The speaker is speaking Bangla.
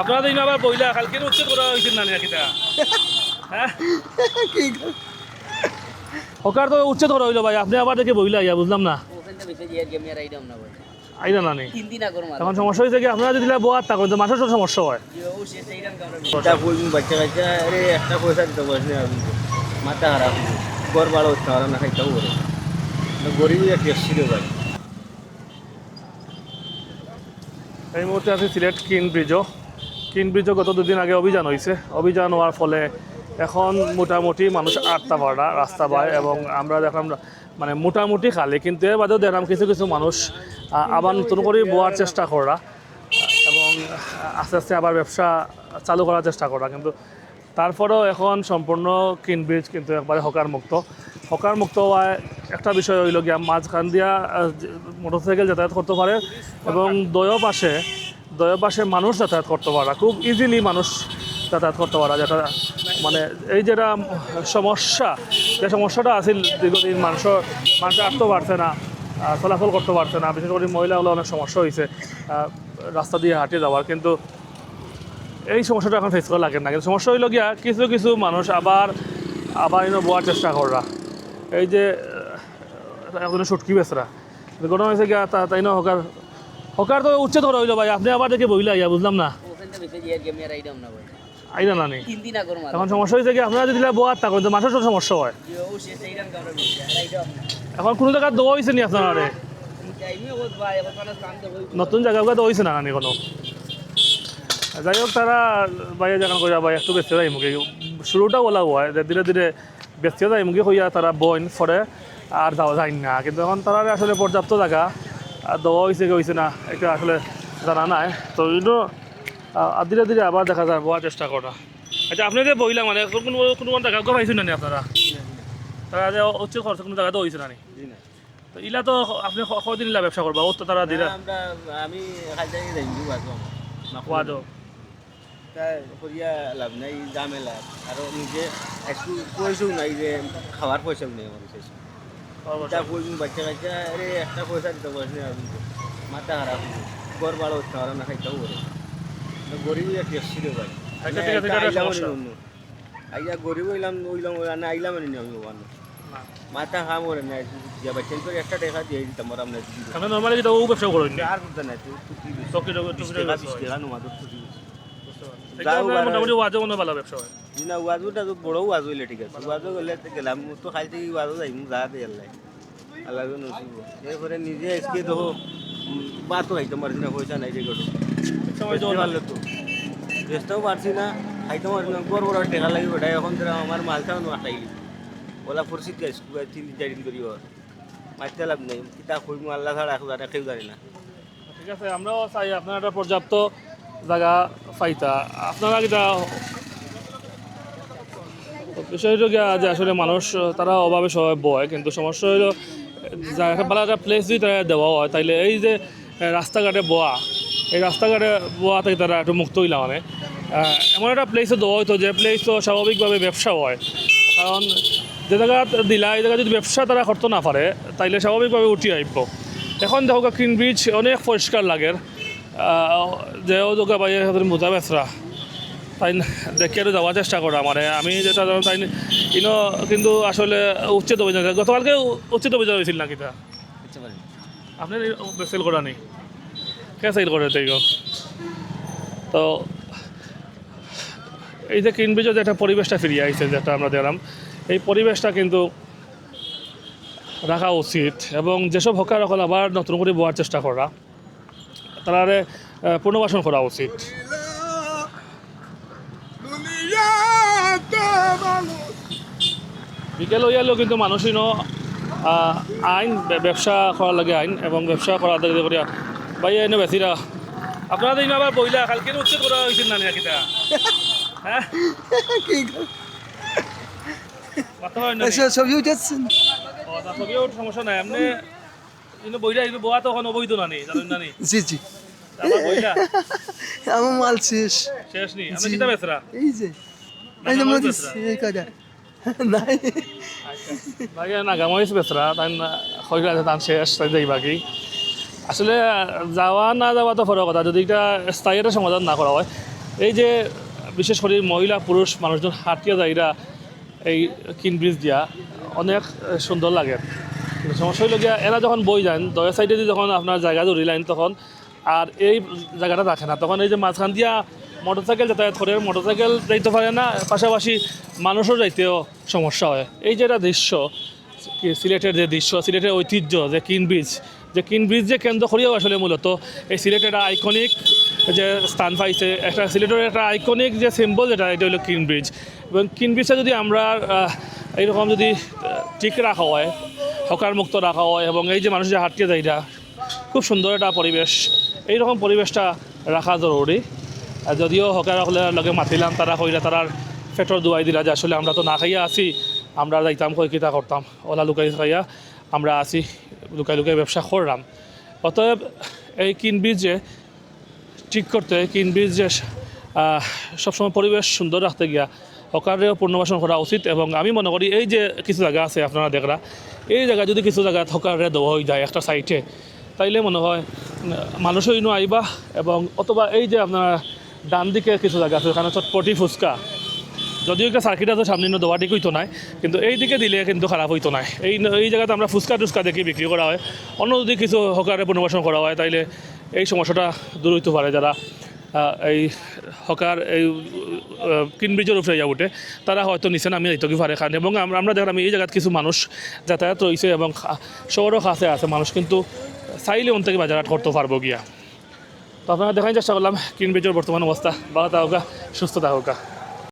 আপনারা দিন আবার বইলা কালকে উচ্ছেদ করা হয়েছিল না নাকিটা হ্যাঁ? কি? তো উচ্ছেদ করা হইল ভাই আপনি আবার দেখে বইলা ইয়া বুঝলাম না। আইনা এখন সমস্যা হয়েছে কি আপনারা যদি বোয়ার থাকেন তো মানুষের সমস্যা হয়। বাচ্চা কাচ্চা একটা পয়সা দিতে পারছি মাথা খারাপ গড় বাড়া হচ্ছে আর না খাইতেও করে গরিবই এক ছিল ভাই। এই মুহূর্তে আছি সিলেট কিন ব্রিজও। কিন ব্রিজও গত দুদিন আগে অভিযান হয়েছে অভিযান হওয়ার ফলে এখন মোটামুটি মানুষ আটটা পাড়া রাস্তা পায় এবং আমরা দেখলাম মানে মোটামুটি খালি, কিন্তু এর বাদেও দেখলাম কিছু কিছু মানুষ আবার নতুন করে বোয়ার চেষ্টা করা এবং আস্তে আস্তে আবার ব্যবসা চালু করার চেষ্টা করা। কিন্তু তারপরেও এখন সম্পূর্ণ কিন ব্রিজ কিন্তু একবারে হকার মুক্ত হকার মুক্ত হওয়ায় একটা বিষয় হইল গিয়া, মাঝখান দিয়া মোটরসাইকেল যাতায়াত করতে পারে এবং দয় পাশে দয় পাশে মানুষ যাতায়াত করতে পারা খুব ইজিলি মানুষ যাতায়াত করতে পারা যেটা মানে এই যেটা সমস্যা যে সমস্যাটা আছিল দীর্ঘদিন মানুষের মানুষ আটতে পারছে না আহ, চলাচল করতে পারছে না বিশেষ করে মহিলাগুলো অনেক সমস্যা হয়েছে রাস্তা দিয়ে হাঁটিয়ে যাওয়ার কিন্তু এই সমস্যাটা এখন ফেস করা লাগে না কিন্তু সমস্যা হইল গিয়া কিছু কিছু মানুষ আবার আবার এনে বোয়ার চেষ্টা করা এই যে সুটকি বেচরা ঘটনা হয়েছে গিয়া তাই না হকার তো উচ্ছেদ করা হইল ভাই আপনি আবার দেখে বইলা ইয়া বুঝলাম না? আইডাম না এখন সমস্যা হয়েছে কি আপনারা যদি বোয়ার থাকেন তো মানুষের সমস্যা হয়। এখন কোনো জায়গায় দোয়া হয়েছে নি আপনারা নতুন জায়গাগুলো তো হয়েছে না নানি কোনো? যাই হোক তারা বাইরে জায়গা করে ভাই একটু ব্যস্ত যাই মুখে শুরুটা বলা হয় যে ধীরে ধীরে ব্যস্ত যাই মুখে হইয়া তারা বইন ফরে আর যাওয়া যায় না। কিন্তু এখন তারা আসলে পর্যাপ্ত জায়গা। আর দেওয়া হয়েছে কি হয়েছে না এটা আসলে জানা নাই। তো আহ, ধীরে ধীরে আবার দেখা যায় বোয়ার চেষ্টা করা আচ্ছা আপনি যে বইলা মানে কোনো কোনো কোনো জায়গা পাইছেন না আপনারা? তারা যে উচ্চ খরচ কোনো জায়গাতে হয়েছে না তো ইলা তো আপনি কদিন ইলা ব্যবসা করবা ও তো তারা আমরা আমি তাই করিয়া লাভ নাই ঝামেলা আর নিজে একটু পয়সাও নাই যে খাওয়ার পয়সাও নেই আমার তা কইবি বাচ্চা কাচ্চা আরে একটা পয়সা দিতে পারছি না মাথা খারাপ গড় বাড়া হচ্ছে আর না খাইতেও ছিল ভাই। আচ্ছা, একটা সমস্যা। আইয়া গরিব হইলাম হইলাম না আইলাম নি আমি ওখানে। মাথা খাম করে না যে বাচ্চা করে একটা টাকা দিয়ে দিতাম আর আমরা আপনি নর্মালি কিন্তু ও ব্যবসা আর করতে তো টুকি টকি টকি টকি টাকা মোটামুটি ওয়াজে কোনো ভালো ব্যবসা হয় না ওয়াজুটা তো বড় ওয়াজ হইলে ঠিক আছে। ওয়াজও গেলে তো গেলাম তো খাই থেকে ওয়াজও যাই যা দিয়ে আল্লাহ আল্লাহ নসিব এরপরে নিজে আজকে তো বাতো খাইতে পারছি না পয়সা নাই গটো সময় তো পারলে পারছি না খাইতে পারছি না বড় বড় টেকা লাগি ওটাই এখন তোরা আমার মালটাও নো আটাইলি ওলা পরিস্থিতি আসব তিন চার দিন করি ওর মারতে লাভ নেই কিতা কইমু আল্লাহ ছাড়া এখন আর কেউ জানি না। ঠিক আছে আমরাও চাই আপনার একটা পর্যাপ্ত জায়গা পাইতা আপনারা কিটা বিষয় হলো যে আসলে মানুষ, তারা অভাবে সবাই বয়, কিন্তু সমস্যা হলো ভালো একটা প্লেস যদি তারা দেওয়া হয়, তাইলে এই যে রাস্তাঘাটে বোয়া, এই রাস্তাঘাটে বোয়া থেকে তারা একটু মুক্ত হইলা মানে। এমন একটা প্লেসে দেওয়া হয়তো যে প্লেস তো স্বাভাবিকভাবে ব্যবসা হয়। কারণ যে জায়গা দিলা, এই জায়গা যদি ব্যবসা তারা করতে না পারে, তাইলে স্বাভাবিকভাবে উঠি আইব। এখন দেখো ক্রিন ব্রিজ অনেক পরিষ্কার লাগে যে ও জায়গা বাইরে মোজা বেচরা। তাই দেখে একটু যাওয়ার চেষ্টা করা মানে আমি যেটা জানো তাই ইনো কিন্তু আসলে উচ্ছেদ অভিযান গতকালকে উচ্ছেদ অভিযান হয়েছিল না কিতা বুঝতে আপনি সেল করা নেই? কে সেল করে তাই তো এই যে কিন ব্রিজের যে একটা পরিবেশটা ফিরিয়ে আইছে যেটা আমরা দেখলাম এই পরিবেশটা কিন্তু রাখা উচিত এবং যেসব হকার আবার নতুন করে বোয়ার চেষ্টা করা তারা পুনর্বাসন করা উচিত। বিকেল হইয়ালেও কিন্তু মানুষই ন আইন ব্যবসা করার লাগে আইন এবং ব্যবসা করার লাগে করিয়া ভাই এনে বেশিরা আপনারা দিন আবার বইলা কালকে উচ্ছেদ করা হয়েছিল না কিতা হ্যাঁ? ছবি উঠেছেন? সমস্যা নাই বইলা কিন্তু বোয়া তো এখন অবৈধ না নি জানেন না নি জি জি। আমার মাল শেষ। নি? কিতা এই যে। এই যে নাগামরিচ এই কয়টা? নাই। বাকি বেসরা তাই তান শেষ তাই যাই বাকি। আসলে যাওয়া না যাওয়া তো ফরক কথা যদি এটা স্থায়ী একটা সমাধান না করা হয়। এই যে বিশেষ করে মহিলা পুরুষ মানুষজন হাঁটিয়া যাইরা এই কিন ব্রিজ দিয়া অনেক সুন্দর লাগে। সমস্যা হইল গিয়া এরা যখন বই যান দয়া সাইডে যখন আপনার জায়গা ধরি লাইন তখন আর এই জায়গাটা রাখে না। তখন এই যে মাঝখান দিয়া মোটরসাইকেল যাতায়াত করে মোটরসাইকেল যাইতে পারে না, পাশাপাশি মানুষও যাইতেও সমস্যা হয়। এই যে একটা দৃশ্য সিলেটের যে দৃশ্য, সিলেটের ঐতিহ্য, যে কিন ব্রিজ, যে কিন ব্রিজ যে কেন্দ্র করিয়াও আসলে মূলত এই সিলেটের একটা আইকনিক যে স্থান পাইছে, একটা সিলেটের একটা আইকনিক যে সিম্বল যেটা, এটা হলো কিন ব্রিজ। এবং কিন ব্রিজটা যদি আমরা এইরকম যদি ঠিক রাখা হয় হকার মুক্ত রাখা হয় এবং এই যে মানুষ যে হাঁটিয়ে যায় এটা, খুব সুন্দর একটা পরিবেশ। এইরকম পরিবেশটা রাখা জরুরি। যদিও হকার লগে মাতিলাম, তারা কইরা তারার পেটর দুয়াই দিলা যে আসলে আমরা তো না খাইয়া আছি, আমরা যাইতাম, কই কিতা করতাম। ওলা লুকাই খাইয়া আমরা আছি, লুকাই লুকাই ব্যবসা করলাম। অতএব এই কিন যে ঠিক করতে কিন ব্রিজ যে সবসময় পরিবেশ সুন্দর রাখতে গিয়া হকারেও পুনর্বাসন করা উচিত এবং আমি মনে করি এই যে কিছু জায়গা আছে, আপনারা দেখরা, এই জায়গা যদি কিছু জায়গা হকারে দেওয়া হয়ে যায় একটা সাইটে তাইলে মনে হয় মানুষও ইনো আইবা এবং অথবা এই যে আপনার ডান দিকে কিছু জায়গা আছে, ওখানে চটপটি ফুচকা। যদিও একটা সার্কিট আছে, সামনে দোয়া হইতো নাই, কিন্তু এই দিকে দিলে কিন্তু খারাপ হইতো নাই। এই এই জায়গাতে আমরা ফুচকা টুচকা দেখি বিক্রি করা হয়। অন্য যদি কিছু হকারে পুনর্বাসন করা হয়, তাইলে এই সমস্যাটা দূর হইতে পারে যারা এই হকার, এই কিনব্রিজের উপরে যা উঠে, তারা হয়তো নিচে নামিয়ে যাইতে কি পারে কারণ এবং আমরা আমরা দেখলাম এই জায়গাত কিছু মানুষ যাতায়াত রয়েছে এবং শহরও কাছে আছে, মানুষ কিন্তু চাইলে অন থেকে বাজার করতে পারব গিয়া। তো আপনারা দেখার চেষ্টা করলাম কিনব্রিজের বর্তমান অবস্থা। ভালো থাকুকা, সুস্থ থাকুকা।